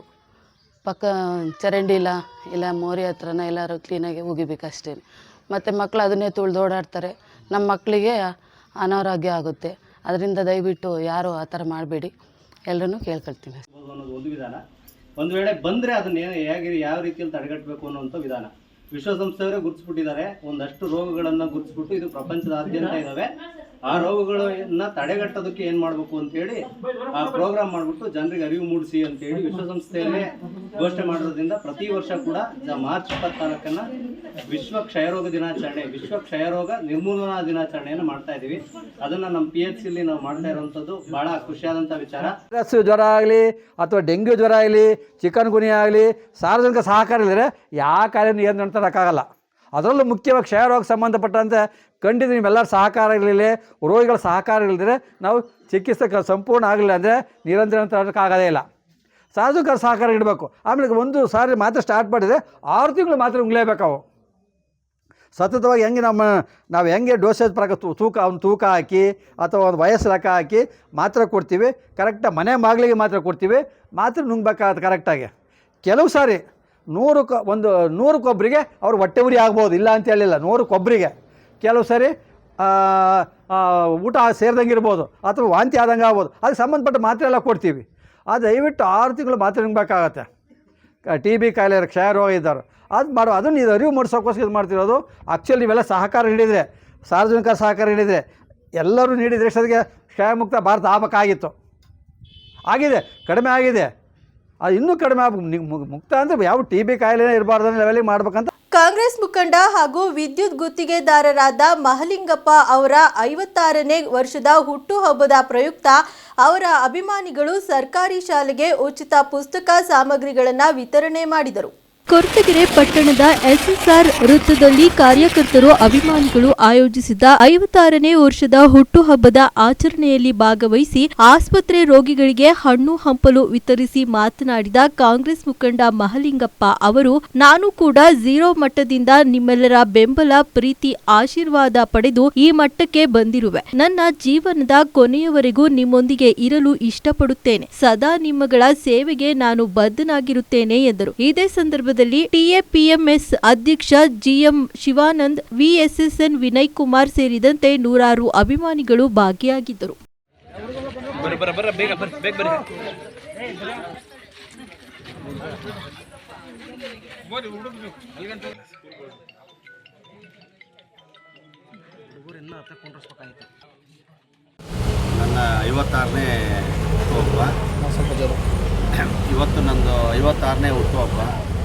ಪಕ್ಕ ಚರಂಡಿ ಇಲ್ಲ ಇಲ್ಲ ಮೋರಿ ಹತ್ರನ ಎಲ್ಲರೂ ಕ್ಲೀನಾಗಿ ಉಗಿಬೇಕು ಅಷ್ಟೇ ಮತ್ತು ಮಕ್ಕಳು ಅದನ್ನೇ ತುಳಿದು ಓಡಾಡ್ತಾರೆ. ನಮ್ಮ ಮಕ್ಕಳಿಗೆ ಅನಾರೋಗ್ಯ ಆಗುತ್ತೆ. ಅದರಿಂದ ದಯವಿಟ್ಟು ಯಾರು ಆ ಥರ ಮಾಡಬೇಡಿ. ಎಲ್ಲರನ್ನೂ ಕೇಳ್ಕೊಳ್ತೀನಿ. ಒಂದು ವಿಧಾನ. ಒಂದು ವೇಳೆ ಬಂದರೆ ಅದನ್ನ ಏನು ಹೇಗೆ, ಯಾವ ರೀತಿಯಲ್ಲಿ ತಡೆಗಟ್ಟಬೇಕು ಅನ್ನೋಂಥ ವಿಧಾನ. ವಿಶ್ವಸಂಸ್ಥೆಯವರೇ ಗುರುತಿಸ್ಬಿಟ್ಟಿದ್ದಾರೆ. ಒಂದಷ್ಟು ರೋಗಗಳನ್ನು ಗುರುತಿಸ್ಬಿಟ್ಟು ಇದು ಪ್ರಪಂಚದಾದ್ಯಂತ ಇದ್ದಾವೆ ಆ ರೋಗಗಳನ್ನ ತಡೆಗಟ್ಟೋದಕ್ಕೆ ಏನು ಮಾಡಬೇಕು ಅಂತೇಳಿ ಆ ಪ್ರೋಗ್ರಾಮ್ ಮಾಡ್ಬಿಟ್ಟು ಜನರಿಗೆ ಅರಿವು ಮೂಡಿಸಿ ಅಂತೇಳಿ ವಿಶ್ವಸಂಸ್ಥೆಯಲ್ಲೇ ಘೋಷಣೆ ಮಾಡೋದ್ರಿಂದ ಪ್ರತಿ ವರ್ಷ ಕೂಡ ಮಾರ್ಚ್ ಇಪ್ಪತ್ನಾಲ್ಕನ್ನ ವಿಶ್ವ ಕ್ಷಯರೋಗ ದಿನಾಚರಣೆ, ವಿಶ್ವ ಕ್ಷಯರೋಗ ನಿರ್ಮೂಲನಾ ದಿನಾಚರಣೆಯನ್ನು ಮಾಡ್ತಾ ಇದ್ದೀವಿ ಅದನ್ನು ನಮ್ಮ ಪಿ ಎಚ್ ಸಿಲಿ ನಾವು ಮಾಡ್ತಾ ಇರೋವಂಥದ್ದು ಭಾಳ ಖುಷಿಯಾದಂಥ ವಿಚಾರ. ವೈರಸ್ ಜ್ವರ ಆಗಲಿ ಅಥವಾ ಡೆಂಗ್ಯೂ ಜ್ವರ ಆಗಲಿ, ಚಿಕನ್ ಗುನಿ ಆಗಲಿ, ಸಾರ್ವಜನಿಕ ಸಹಕಾರ ಇದ್ರೆ ಯಾವ ಕಾರ್ಯ ನಿಯಂತ್ರಣ ತರೋಕ್ಕಾಗಲ್ಲ. ಅದರಲ್ಲೂ ಮುಖ್ಯವಾಗಿ ಕ್ಷಯರೋಗ ಸಂಬಂಧಪಟ್ಟಂತೆ ಖಂಡಿತ ನಿಮ್ಮೆಲ್ಲರ ಸಹಕಾರ ಇರಲಿಲ್ಲ, ರೋಗಿಗಳ ಸಹಕಾರ ಇಲ್ಲದ್ರೆ ನಾವು ಚಿಕಿತ್ಸೆ ಸಂಪೂರ್ಣ ಆಗಲಿಲ್ಲ ಅಂದರೆ ನಿರಂತರ ಆಗೋದೇ ಇಲ್ಲ. ಸಾರ್ವಜನಿಕರ ಸಹಕಾರ ಇಡಬೇಕು. ಆಮೇಲೆ ಒಂದು ಸಾರಿ ಮಾತ್ರ ಸ್ಟಾರ್ಟ್ ಮಾಡಿದರೆ ಆರು ತಿಂಗಳು ಮಾತ್ರ ಉಂಗ್ಲೇಬೇಕು ಅವು. ಸತತವಾಗಿ ಹೆಂಗೆ ನಮ್ಮ, ನಾವು ಹೆಂಗೆ ಡೋಸೇಜ್ ಪ್ರಕಾರ ತೂಕ ಅವ್ನು ತೂಕ ಹಾಕಿ ಅಥವಾ ಒಂದು ವಯಸ್ಸು ಲೆಕ್ಕ ಹಾಕಿ ಮಾತ್ರ ಕೊಡ್ತೀವಿ ಕರೆಕ್ಟಾಗಿ ಮನೆ ಮಾಗಲಿಗೆ ಮಾತ್ರ ಕೊಡ್ತೀವಿ, ಮಾತ್ರ ನುಂಗ್ಬೇಕಾಗತ್ತೆ ಕರೆಕ್ಟಾಗಿ ಕೆಲವು ಸಾರಿ ನೂರು ಕ ಒಂದು ನೂರು ಕೊಬ್ಬರಿಗೆ ಅವ್ರು ಹೊಟ್ಟೆ ಉರಿ ಆಗ್ಬೋದು, ಇಲ್ಲ ಅಂತ ಹೇಳಿಲ್ಲ, ನೂರು ಕೊಬ್ಬರಿಗೆ ಕೆಲವು ಸಾರಿ ಊಟ ಸೇರಿದಂಗೆ ಇರ್ಬೋದು ಅಥವಾ ವಾಂತಿ ಆದಂಗೆ ಆಗ್ಬೋದು. ಅದಕ್ಕೆ ಸಂಬಂಧಪಟ್ಟ ಮಾತ್ರೆ ಎಲ್ಲ ಕೊಡ್ತೀವಿ. ಆ, ದಯವಿಟ್ಟು ಆರು ತಿಂಗಳು ಮಾತ್ರೆ ನುಂಗ್ಬೇಕಾಗತ್ತೆ ಟಿ ಬಿ ಕಾಯಿಲೆ ಕ್ಷಯ ರೋಗ ಇದ್ದಾರೆ ಅದು ಮಾಡೋ, ಅದನ್ನು ಇದು ಅರಿವು ಮೂಡಿಸೋಕ್ಕೋಸ್ಕರ ಇದು ಮಾಡ್ತಿರೋದು. ಆ್ಯಕ್ಚುಲಿ ನೀವೆಲ್ಲ ಸಹಕಾರ ನೀಡಿದರೆ, ಸಾರ್ವಜನಿಕ ಸಹಕಾರ ನೀಡಿದರೆ, ಎಲ್ಲರೂ ನೀಡಿದರೆ ಎಷ್ಟೊತ್ತಿಗೆ ಕ್ಷಯಮುಕ್ತ ಭಾರತ ಆಗಬೇಕಾಗಿತ್ತು. ಆಗಿದೆ, ಕಡಿಮೆ ಆಗಿದೆ. ಅದು ಇನ್ನೂ ಕಡಿಮೆ ಆಗ ಮುಕ್ತ ಅಂದರೆ ಯಾವ ಟಿ ಬಿ ಕಾಯಿಲೆನೇ ಇರಬಾರ್ದು ಲೆವೆಲಿಗೆ ಮಾಡ್ಬೇಕಂತ ಕಾಂಗ್ರೆಸ್ ಮುಖಂಡ ಹಾಗೂ ವಿದ್ಯುತ್ ಗುತ್ತಿಗೆದಾರರಾದ ಮಹಲಿಂಗಪ್ಪ ಅವರ ಐವತ್ತಾರನೇ ವರ್ಷದ ಹುಟ್ಟುಹಬ್ಬದ ಪ್ರಯುಕ್ತ ಅವರ ಅಭಿಮಾನಿಗಳು ಸರ್ಕಾರಿ ಶಾಲೆಗೆ ಉಚಿತ ಪುಸ್ತಕ ಸಾಮಗ್ರಿಗಳನ್ನು ವಿತರಣೆ ಮಾಡಿದರು. ಕೊರಟಗೆರೆ ಪಟ್ಟಣದ ಎಸ್ಎಸ್ಆರ್ ವೃತ್ತದಲ್ಲಿ ಕಾರ್ಯಕರ್ತರು ಅಭಿಮಾನಿಗಳು ಆಯೋಜಿಸಿದ್ದ ಐವತ್ತಾರನೇ ವರ್ಷದ ಹುಟ್ಟುಹಬ್ಬದ ಆಚರಣೆಯಲ್ಲಿ ಭಾಗವಹಿಸಿ ಆಸ್ಪತ್ರೆ ರೋಗಿಗಳಿಗೆ ಹಣ್ಣು ಹಂಪಲು ವಿತರಿಸಿ ಮಾತನಾಡಿದ ಕಾಂಗ್ರೆಸ್ ಮುಖಂಡ ಮಹಲಿಂಗಪ್ಪ ಅವರು, ನಾನು ಕೂಡ ಝೀರೋ ಮಟ್ಟದಿಂದ ನಿಮ್ಮೆಲ್ಲರ ಬೆಂಬಲ, ಪ್ರೀತಿ, ಆಶೀರ್ವಾದ ಪಡೆದು ಈ ಮಟ್ಟಕ್ಕೆ ಬಂದಿರುವೆ. ನನ್ನ ಜೀವನದ ಕೊನೆಯವರೆಗೂ ನಿಮ್ಮೊಂದಿಗೆ ಇರಲು ಇಷ್ಟಪಡುತ್ತೇನೆ. ಸದಾ ನಿಮ್ಮಗಳ ಸೇವೆಗೆ ನಾನು ಬದ್ಧನಾಗಿರುತ್ತೇನೆ, ಎಂದರು. ಇದೇ ಸಂದರ್ಭದಲ್ಲಿ ಟಿಎಪಿಎಂಎಸ್ ಅಧ್ಯಕ್ಷ ಜಿಎಂ ಶಿವಾನಂದ್ ವಿಎಸ್ಎಸ್ಎನ್ ವಿನಯ್ ಕುಮಾರ್ ಸೇರಿದಂತೆ ನೂರಾರು ಅಭಿಮಾನಿಗಳು ಭಾಗಿಯಾಗಿದ್ದರು. ನನ್ನ ಐವತ್ತಾರನೇ ಹುಟ್ಟುಹಬ್ಬ. ಇವತ್ತು ನಂದು ಐವತ್ತಾರನೇ ಹುಟ್ಟುಹಬ್ಬ.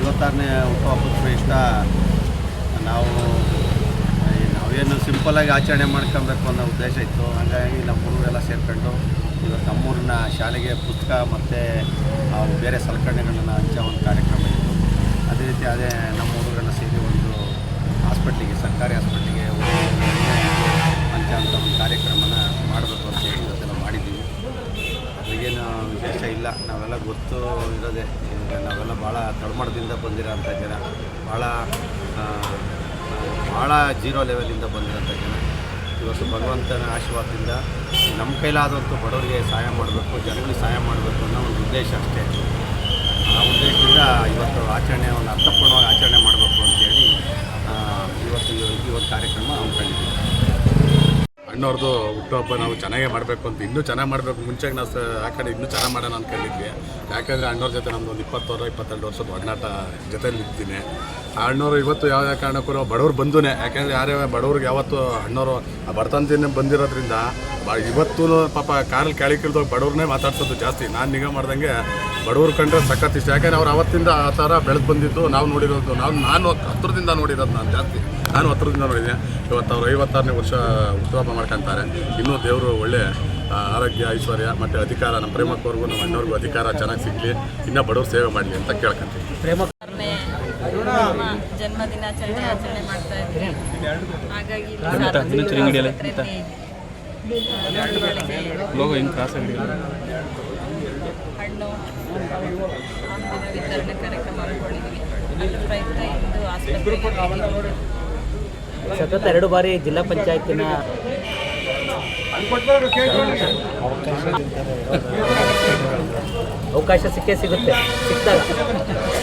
ಐವತ್ತಾರನೇ ಹುಟ್ಟುಹಬ್ಬದ ಪ್ರಯುಕ್ತ ನಾವು ನಾವೇನು ಸಿಂಪಲಾಗಿ ಆಚರಣೆ ಮಾಡ್ಕೊಬೇಕು ಅನ್ನೋ ಉದ್ದೇಶ ಇತ್ತು. ಹಾಗಾಗಿ ನಮ್ಮ ಹುಡುಗರೆಲ್ಲ ಸೇರ್ಕೊಂಡು ಇವತ್ತು ನಮ್ಮೂರಿನ ಶಾಲೆಗೆ ಪುಸ್ತಕ ಮತ್ತು ಬೇರೆ ಸಲಕರಣೆಗಳನ್ನು ಹಂಚೋ ಒಂದು ಕಾರ್ಯಕ್ರಮ ಇತ್ತು. ಅದೇ ರೀತಿ ಅದೇ ನಮ್ಮ ಹುಡುಗರೆಲ್ಲ ಸೇರಿ ಒಂದು ಹಾಸ್ಪಿಟ್ಲಿಗೆ, ಸರ್ಕಾರಿ ಹಾಸ್ಪಿಟ್ಲಿಗೆ ಹಂಚೋ ಅಂತ ಒಂದು ಇಲ್ಲ, ನಾವೆಲ್ಲ ಗೊತ್ತು ಇರೋದೇ. ನಾವೆಲ್ಲ ಭಾಳ ತಳಮಡದಿಂದ ಬಂದಿರೋಂಥ ಜನ. ಭಾಳ ಭಾಳ ಜೀರೋ ಲೆವೆಲಿಂದ ಬಂದಿರೋಂಥ ಜನ. ಇವತ್ತು ಭಗವಂತನ ಆಶೀರ್ವಾದದಿಂದ ನಮ್ಮ ಕೈಲಾದಂಥ ಬಡವರಿಗೆ ಸಹಾಯ ಮಾಡಬೇಕು, ಜನಗಳಿಗೆ ಸಹಾಯ ಮಾಡಬೇಕು ಅನ್ನೋ ಒಂದು ಉದ್ದೇಶ ಅಷ್ಟೇ. ಆ ಉದ್ದೇಶದಿಂದ ಇವತ್ತು ಆಚರಣೆ ಒಂದು ಅರ್ಥಪೂರ್ಣವಾಗಿ ಆಚರಣೆ ಮಾಡಬೇಕು ಅಂತೇಳಿ ಇವತ್ತು ಈ ಒಂದು ಕಾರ್ಯಕ್ರಮ ಹಮ್ಮಿಕೊಂಡಿದ್ದೀವಿ ಅಣ್ಣವ್ರದ್ದು ಹುಟ್ಟುಹಬ್ಬ ನಾವು ಚೆನ್ನಾಗೇ ಮಾಡಬೇಕು ಅಂತ ಇನ್ನೂ ಚೆನ್ನಾಗಿ ಮಾಡಬೇಕು. ಮುಂಚೆಗೆ ನಾವು ಕಡೆ ಇನ್ನೂ ಚೆನ್ನಾಗಿ ಮಾಡೋಣ ಅಂದ್ಕೊಂಡಿದ್ವಿ ಯಾಕಂದರೆ ಅಣ್ಣವ್ರ ಜೊತೆ ನಮ್ಮದು ಒಂದು ಇಪ್ಪತ್ತೋರ ಇಪ್ಪತ್ತೆರಡು ವರ್ಷದ ಒಡನಾಟ ಜೊತೆಯಲ್ಲಿ ಇದ್ದೀನಿ. ಆ ಅಣ್ಣವರು ಇವತ್ತು ಯಾವುದೇ ಕಾರಣಕ್ಕೂ ನಾವು ಬಡವ್ರು ಬಂಧುನೇ ಯಾಕೆಂದರೆ ಯಾರೇ ಬಡವ್ರಿಗೆ ಯಾವತ್ತು ಅಣ್ಣವರು ಬಡತನದಿಂದ ಬಂದಿರೋದ್ರಿಂದ ಇವತ್ತು ಪಾಪ ಕಾರಲ್ಲಿ ಕೆಳಗಿಳಿದೋಗಿ ಬಡವ್ರನ್ನೇ ಮಾತಾಡ್ಸೋದು ಜಾಸ್ತಿ. ನಾನು ನಿಗಾ ಮಾಡ್ದಂಗೆ ಬಡವ್ರು ಕಂಡ್ರೆ ಸಖತ್ ಇಷ್ಟ. ಯಾಕೆಂದರೆ ಅವ್ರು ಅವತ್ತಿಂದ ಆ ಥರ ಬೆಳೆದು ಬಂದಿದ್ದು ನಾವು ನೋಡಿರೋದು. ನಾವು ನಾನು ಹತ್ರದಿಂದ ನೋಡಿರೋದು ನಾನು ಜಾಸ್ತಿ. ನಾನು ಹತ್ರದಿಂದ ನೋಡಿದ್ದೀನಿ. ಇವತ್ತು ಅವರು ಐವತ್ತಾರನೇ ವರ್ಷ ಹುಟ್ಟುಹಬ್ಬ ಮಾಡ್ಕೊಂತಾರೆ. ಇನ್ನೂ ದೇವರು ಒಳ್ಳೆ ಆರೋಗ್ಯ ಐಶ್ವರ್ಯ ಮತ್ತು ಅಧಿಕಾರ ನಮ್ಮ ಪ್ರೇಮಕ್ಕವ್ರಿಗೂ ನಮ್ಮ ಅಣ್ಣವ್ರಿಗೂ ಅಧಿಕಾರ ಚೆನ್ನಾಗಿ ಸಿಗಲಿ. ಇನ್ನೂ ಬಡವರು ಸೇವೆ ಮಾಡಲಿ ಅಂತ ಕೇಳ್ಕೊಂತೀವಿ ನಮ್ಮ ಜನ್ಮ ದಿನಾಚರಣೆ ಆಚರಣೆ ಮಾಡ್ತಾ ಇದ್ದೀವಿ. ಹಾಗಾಗಿ ಹಣ್ಣು ವಿತರಣೆ ಕಾರ್ಯಕ್ರಮ ಹಮ್ಮಿಕೊಂಡಿದ್ವಿ ಅದ್ರ ಪ್ರಯುಕ್ತ ಇಂದು ಆಸ್ಪತ್ರೆಗೆ. ಸತತ ಎರಡು ಬಾರಿ ಜಿಲ್ಲಾ ಪಂಚಾಯತಿನ ಅವಕಾಶ ಸಿಕ್ಕೇ ಸಿಗುತ್ತೆ. ಸಿಕ್ತಾಗ.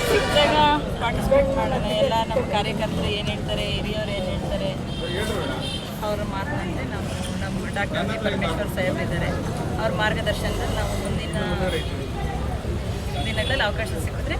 ಸಿಕ್ಕಾಗ ಪಾರ್ಟಿಸಿಪೇಟ್ ಮಾಡೋಣ ಎಲ್ಲ ನಮ್ಮ ಕಾರ್ಯಕರ್ತರು ಏನು ಹೇಳ್ತಾರೆ ಹಿರಿಯರು ಏನು ಹೇಳ್ತಾರೆ ಅವ್ರ ಮಾತಂತೆ ನಮ್ಮ ನಮ್ಮ ಡಾಕ್ಟರ್ ವಿ ಪರಮೇಶ್ವರ್ ಸಾಹೇಬ್ ಇದ್ದಾರೆ. ಅವ್ರ ಮಾರ್ಗದರ್ಶನದಲ್ಲಿ ನಾವು ಮುಂದಿನ ದಿನಗಳಲ್ಲಿ ಅವಕಾಶ ಸಿಕ್ಕಿದ್ರೆ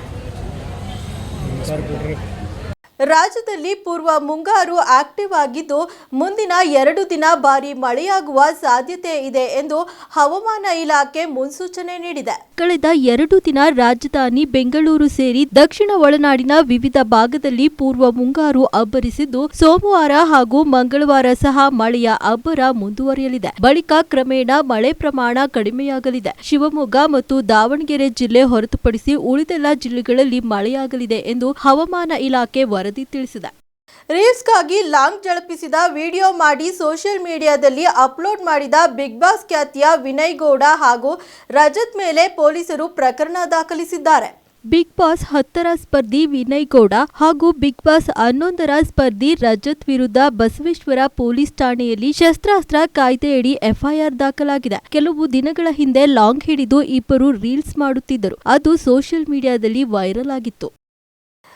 ರಾಜ್ಯದಲ್ಲಿ ಪೂರ್ವ ಮುಂಗಾರು ಆಕ್ಟಿವ್ ಆಗಿದ್ದು ಮುಂದಿನ ಎರಡು ದಿನ ಭಾರಿ ಮಳೆಯಾಗುವ ಸಾಧ್ಯತೆ ಇದೆ ಎಂದು ಹವಾಮಾನ ಇಲಾಖೆ ಮುನ್ಸೂಚನೆ ನೀಡಿದೆ. ಕಳೆದ ಎರಡು ದಿನ ರಾಜಧಾನಿ ಬೆಂಗಳೂರು ಸೇರಿ ದಕ್ಷಿಣ ಒಳನಾಡಿನ ವಿವಿಧ ಭಾಗದಲ್ಲಿ ಪೂರ್ವ ಮುಂಗಾರು ಅಬ್ಬರಿಸಿದ್ದು ಸೋಮವಾರ ಹಾಗೂ ಮಂಗಳವಾರ ಸಹ ಮಳೆಯ ಅಬ್ಬರ ಮುಂದುವರಿಯಲಿದೆ. ಬಳಿಕ ಕ್ರಮೇಣ ಮಳೆ ಪ್ರಮಾಣ ಕಡಿಮೆಯಾಗಲಿದೆ. ಶಿವಮೊಗ್ಗ ಮತ್ತು ದಾವಣಗೆರೆ ಜಿಲ್ಲೆ ಹೊರತುಪಡಿಸಿ ಉಳಿದೆಲ್ಲ ಜಿಲ್ಲೆಗಳಲ್ಲಿ ಮಳೆಯಾಗಲಿದೆ ಎಂದು ಹವಾಮಾನ ಇಲಾಖೆ ವರದಿ ತಿಳಿಸಿದೆ. ರೀಲ್ಸ್ಗಾಗಿ ಲಾಂಗ್ ಜಳಪಿಸಿದ ವಿಡಿಯೋ ಮಾಡಿ ಸೋಷಿಯಲ್ ಮೀಡಿಯಾದಲ್ಲಿ ಅಪ್ಲೋಡ್ ಮಾಡಿದ ಬಿಗ್ ಬಾಸ್ ಖ್ಯಾತಿಯ ವಿನಯ್ ಗೌಡ ಹಾಗೂ ರಜತ್ ಮೇಲೆ ಪೊಲೀಸರು ಪ್ರಕರಣ ದಾಖಲಿಸಿದ್ದಾರೆ. ಬಿಗ್ ಬಾಸ್ ಹತ್ತರ ಸ್ಪರ್ಧಿ ವಿನಯ್ ಗೌಡ ಹಾಗೂ ಬಿಗ್ ಬಾಸ್ ಹನ್ನೊಂದರ ಸ್ಪರ್ಧಿ ರಜತ್ ವಿರುದ್ಧ ಬಸವೇಶ್ವರ ಪೊಲೀಸ್ ಠಾಣೆಯಲ್ಲಿ ಶಸ್ತ್ರಾಸ್ತ್ರ ಕಾಯ್ದೆಯಡಿ ಎಫ್ಐಆರ್ ದಾಖಲಾಗಿದೆ. ಕೆಲವು ದಿನಗಳ ಹಿಂದೆ ಲಾಂಗ್ ಹಿಡಿದು ಇಬ್ಬರು ರೀಲ್ಸ್ ಮಾಡುತ್ತಿದ್ದರು. ಅದು ಸೋಷಿಯಲ್ ಮೀಡಿಯಾದಲ್ಲಿ ವೈರಲ್ ಆಗಿತ್ತು.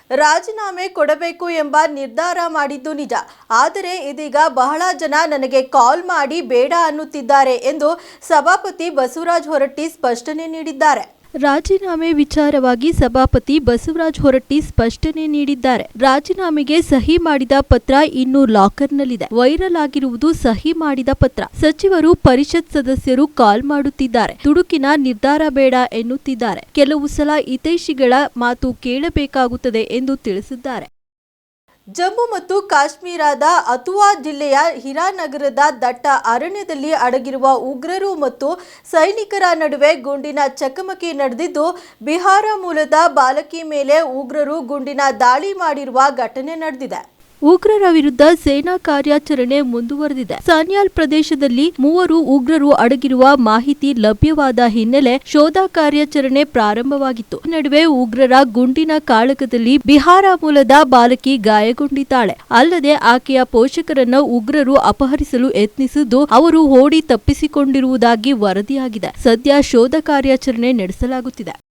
ರಾಜೀನಾಮೆ ಕೊಡಬೇಕು ಎಂಬ ನಿರ್ಧಾರ ಮಾಡಿದ್ದು ನಿಜ. ಆದರೆ ಇದೀಗ ಬಹಳ ಜನ ನನಗೆ ಕಾಲ್ ಮಾಡಿ ಬೇಡ ಅನ್ನುತ್ತಿದ್ದಾರೆ ಎಂದು ಸಭಾಪತಿ ಬಸವರಾಜ ಹೊರಟ್ಟಿ ಸ್ಪಷ್ಟನೆ ನೀಡಿದ್ದಾರೆ. ರಾಜೀನಾಮೆ ವಿಚಾರವಾಗಿ ಸಭಾಪತಿ ಬಸವರಾಜ ಹೊರಟ್ಟಿ ಸ್ಪಷ್ಟನೆ ನೀಡಿದ್ದಾರೆ. ರಾಜೀನಾಮೆಗೆ ಸಹಿ ಮಾಡಿದ ಪತ್ರ ಇನ್ನೂ ಲಾಕರ್ನಲ್ಲಿದೆ. ವೈರಲ್ ಆಗಿರುವುದು ಸಹಿ ಮಾಡಿದ ಪತ್ರ. ಸಚಿವರು ಪರಿಷತ್ ಸದಸ್ಯರು ಕಾಲ್ ಮಾಡುತ್ತಿದ್ದಾರೆ. ತುಡುಕಿನ ನಿರ್ಧಾರ ಬೇಡ ಎನ್ನುತ್ತಿದ್ದಾರೆ. ಕೆಲವು ಸಲ ಹಿತೈಷಿಗಳ ಮಾತು ಕೇಳಬೇಕಾಗುತ್ತದೆ ಎಂದು ತಿಳಿಸಿದ್ದಾರೆ. ಜಮ್ಮು ಮತ್ತು ಕಾಶ್ಮೀರದ ಅತುವಾ ಜಿಲ್ಲೆಯ ಹಿರಾನಗರದ ದಟ್ಟ ಅರಣ್ಯದಲ್ಲಿ ಅಡಗಿರುವ ಉಗ್ರರು ಮತ್ತು ಸೈನಿಕರ ನಡುವೆ ಗುಂಡಿನ ಚಕಮಕಿ ನಡೆದಿದ್ದು, ಬಿಹಾರ ಮೂಲದ ಬಾಲಕಿ ಮೇಲೆ ಉಗ್ರರು ಗುಂಡಿನ ದಾಳಿ ಮಾಡಿರುವ ಘಟನೆ ನಡೆದಿದೆ. ಉಗ್ರರ ವಿರುದ್ಧ ಸೇನಾ ಕಾರ್ಯಾಚರಣೆ ಮುಂದುವರೆದಿದೆ. ಸಾನ್ಯಾಲ್ ಪ್ರದೇಶದಲ್ಲಿ ಮೂವರು ಉಗ್ರರು ಅಡಗಿರುವ ಮಾಹಿತಿ ಲಭ್ಯವಾದ ಹಿನ್ನೆಲೆ ಶೋಧ ಕಾರ್ಯಾಚರಣೆ ಪ್ರಾರಂಭವಾಗಿತ್ತು. ನಡುವೆ ಉಗ್ರರ ಗುಂಡಿನ ಕಾಳಗದಲ್ಲಿ ಬಿಹಾರ ಮೂಲದ ಬಾಲಕಿ ಗಾಯಗೊಂಡಿದ್ದಾಳೆ. ಅಲ್ಲದೆ ಆಕೆಯ ಪೋಷಕರನ್ನು ಉಗ್ರರು ಅಪಹರಿಸಲು ಯತ್ನಿಸಿದ್ದು, ಅವರು ಓಡಿ ತಪ್ಪಿಸಿಕೊಂಡಿರುವುದಾಗಿ ವರದಿಯಾಗಿದೆ. ಸದ್ಯ ಶೋಧ ಕಾರ್ಯಾಚರಣೆ ನಡೆಸಲಾಗುತ್ತಿದೆ.